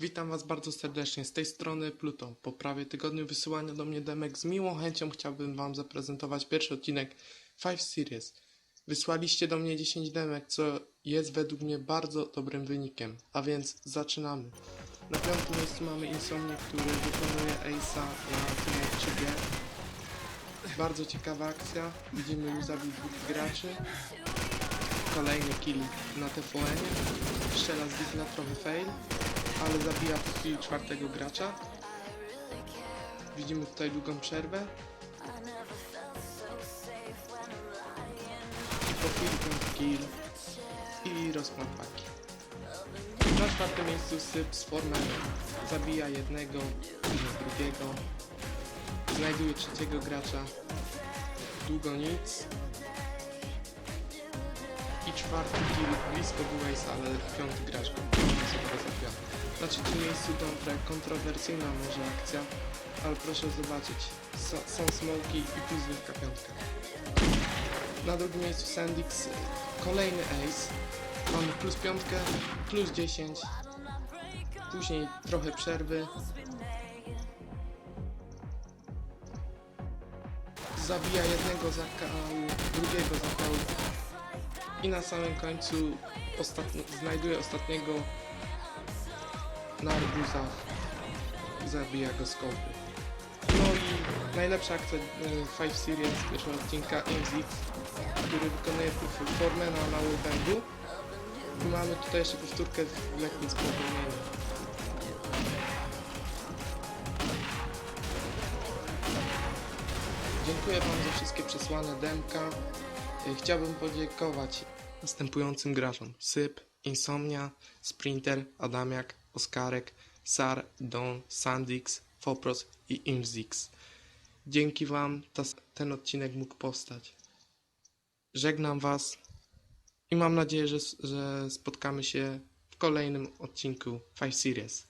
Witam Was bardzo serdecznie z tej strony Pluto. Po prawie tygodniu wysyłania do mnie demek z miłą chęcią chciałbym Wam zaprezentować pierwszy odcinek 5 Series. Wysłaliście do mnie 10 demek, co jest według mnie bardzo dobrym wynikiem, a więc zaczynamy. Na piątym miejscu mamy Insomnię, który wykonuje Ace'a na 3G. Bardzo ciekawa akcja, widzimy już zabił dwóch graczy. Kolejny kill na TVN, strzela z Digla trochę fail, ale zabija po chwili czwartego gracza. Widzimy tutaj długą przerwę. I po chwili piąty kill i rozkład paki. Na czwartym miejscu Syp z Formen zabija jednego, drugiego. Znajduje trzeciego gracza. Długo nic. I czwarty kill blisko Ace, ale piąty gracz sobie go zabija. Na trzecim miejscu dobre, kontrowersyjna może akcja, ale proszę zobaczyć, so, są smoki i wielka piątka. Na drugim miejscu Sandix, kolejny ace, mamy plus piątkę, plus 10, później trochę przerwy. Zabija jednego zakału, drugiego zakału i na samym końcu ostatni, znajduje ostatniego na arbuzach zabija go z kopy. No i najlepsza akcja y, 5 Series pierwszego odcinka MZX, który wykonuje Formena na. I mamy tutaj jeszcze powtórkę w lekkim spowolnieniu. Dziękuję Wam za wszystkie przesłane demka. Y, Chciałbym podziękować następującym graczom. Syp, Insomnia, Sprinter, Adamiak, Oskarek, Sar, Don, Sandix, Fopros i Imzix. Dzięki Wam ta, ten odcinek mógł powstać. Żegnam Was i mam nadzieję, że, że spotkamy się w kolejnym odcinku 5 Series.